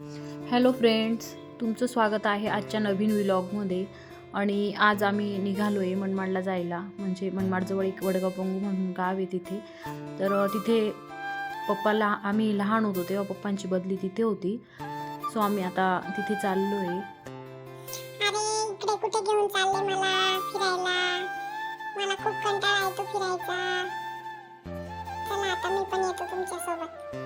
Hello friends तुमचं स्वागत आहे आजच्या नवीन व्लॉगमध्ये. आणि आज आम्ही निघालो आहे मनमाडला जायला म्हणजे मनमाडजवळ एक वडगाव पंगू म्हणून गाव आहे तिथे. तर तिथे पप्पाला आम्ही लहान होतो तेव्हा पप्पांची बदली तिथे होती. सो आम्ही आता तिथे चाललो आहे कुठे घेऊन चालले मला फिरायला? मला खूप कंटाळा येतो फिरायचा. चला आता मी पण येतो तुमच्यासोबत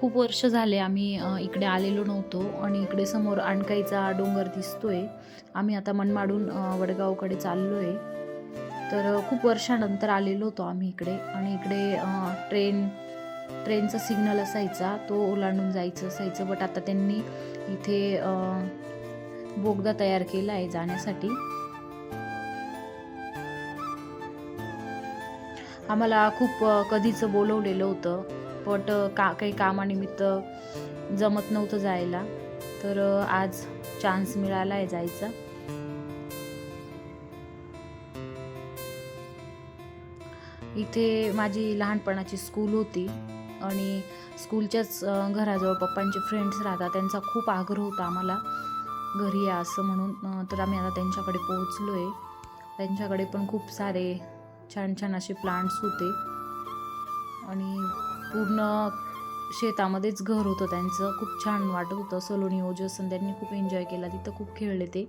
खूप वर्ष झाले आम्ही इकडे आलेलो नव्हतो आणि इकडे समोर आणकाईचा डोंगर दिसतोय. आम्ही आता मनमाडून वडगावकडे चाललो आहे तर खूप वर्षानंतर आलेलो होतो आम्ही इकडे आणि इकडे ट्रेन ट्रेनचा सिग्नल असायचा तो ओलांडून जायचं असायचं. बट आता त्यांनी इथे बोगदा तयार केला आहे जाण्यासाठी. आम्हाला खूप कधीचं बोलवलेलं होतं. बट का काही कामानिमित्त जमत नव्हतं जायला. तर आज चान्स मिळाला आहे जायचा. इथे माझी लहानपणाची स्कूल होती आणि स्कूलच्याच घराजवळ पप्पांचे फ्रेंड्स राहतात. त्यांचा खूप आग्रह होता आम्हाला घरी या असं म्हणून. तर आम्ही आता त्यांच्याकडे पोहोचलो आहे त्यांच्याकडे पण खूप सारे छान छान असे प्लांट्स होते. पूर्ण शेतामध्येच घर होतं त्यांचं. खूप छान वाटत होतं. सलोनी ओजसन त्यांनी खूप एन्जॉय केला. तिथं खूप खेळले ते.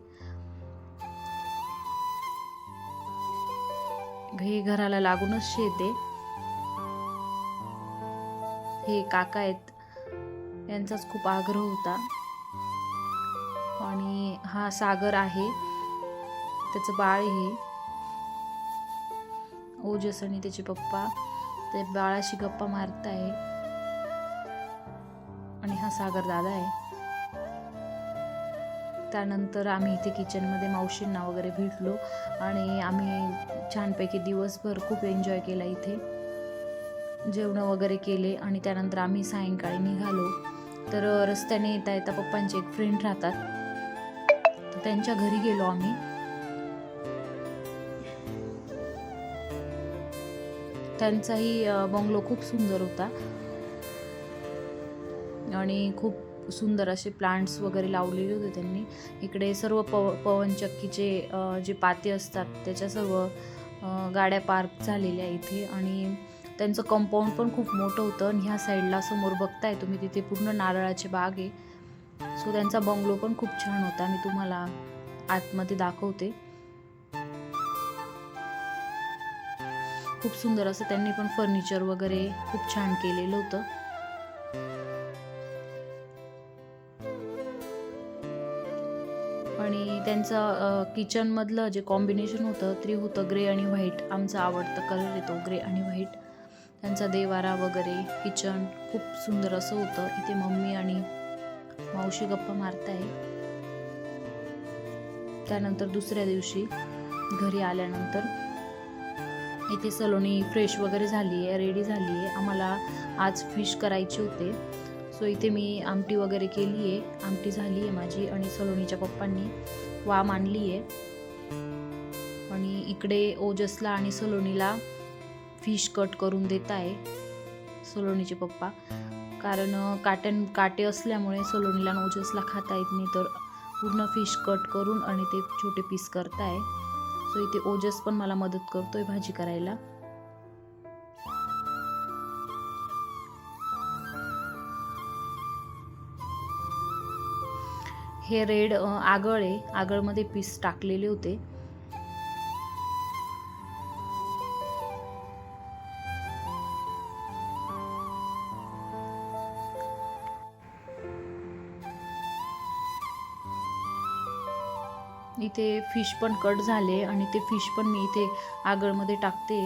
हे घराला लागूनच शेत आहे. हे काका आहेत. यांचाच खूप आग्रह होता. आणि हा सागर आहे. त्याचं बाळ हे ओजस आणि त्याचे पप्पा. ते बाळाशी गप्पा मारत आहे आणि हा सागर दादा आहे. त्यानंतर आम्ही इथे किचनमध्ये मावशींना वगैरे भेटलो. आणि आम्ही छानपैकी दिवसभर खूप एन्जॉय केला इथे. जेवणं वगैरे केले आणि त्यानंतर आम्ही सायंकाळी निघालो. तर रस्त्याने येता येता पप्पांचे एक फ्रेंड राहतात. तर त्यांच्या घरी गेलो आम्ही. त्यांचाही बंगलो खूप सुंदर होता. आणि खूप सुंदर असे प्लांट्स वगैरे लावलेले होते त्यांनी. इकडे सर्व पव पवनचक्कीचे जे पाते असतात त्याच्या सर्व गाड्या पार्क झालेल्या इथे. आणि त्यांचं कंपाऊंड पण खूप मोठं होतं. आणि ह्या साईडला समोर बघताय तुम्ही तिथे पूर्ण नारळाचे बाग आहे. सो त्यांचा बंगलो पण खूप छान होता. मी तुम्हाला आतमध्ये दाखवते. खूप सुंदर असं त्यांनी पण फर्निचर वगैरे खूप छान केलेलं होतं. आणि त्यांचं किचनमधलं जे कॉम्बिनेशन होतं ते होतं ग्रे आणि व्हाईट आमचा आवडता कलर येतो ग्रे आणि व्हाईट त्यांचा देवारा वगैरे किचन खूप सुंदर असं होतं. इथे मम्मी आणि मावशी गप्पा मारताय. त्यानंतर दुसऱ्या दिवशी घरी आल्यानंतर इथे सलोनी फ्रेश वगैरे झाली आहे रेडी झाली आहे आम्हाला आज फिश करायचे होते. सो इथे मी आमटी वगैरे केली आहे आमटी झाली आहे माझी आणि सलोनीच्या पप्पांनी. वाम आणली आहे आणि इकडे ओजसला आणि सलोनीला फिश कट करून देत आहे सलोनीचे पप्पा. कारण काट्यां काटे असल्यामुळे सलोनीला आणि ओजसला खाता येत नाही. तर पूर्ण फिश कट करून आणि ते छोटे पीस करताय. सो इथे ओजस पण मला मदत करतोय भाजी करायला. हे रेड आगळ आहे. आगळमध्ये पीस टाकलेले होते. इथे फिश पण कट झाले आणि ते फिश पण मी इथे आगळमध्ये टाकते.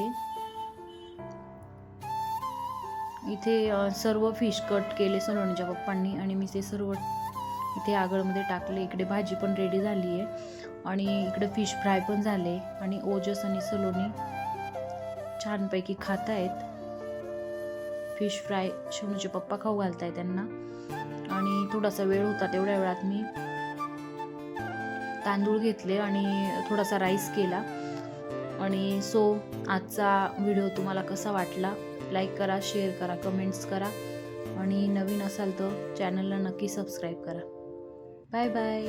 इथे सर्व फिश कट केले सलोनीच्या पप्पांनी आणि मी ते सर्व इथे आगळमध्ये टाकले. इकडे भाजी पण रेडी झाली आहे आणि इकडे फिश फ्राय पण झाले आणि ओजस आणि सलोनी छानपैकी खात आहेत फिश फ्राय शिवणीचे पप्पा खाऊ घालत आहेत त्यांना. आणि थोडासा वेळ होता तेवढ्या वेळात मी तांदूळ घेतले आणि थोडासा राईस केला. आणि सो आजचा व्हिडिओ तुम्हाला कसा वाटला? लाईक करा शेअर करा कमेंट्स करा. आणि नवीन असाल तर चॅनलला नक्की सबस्क्राईब करा. Bye bye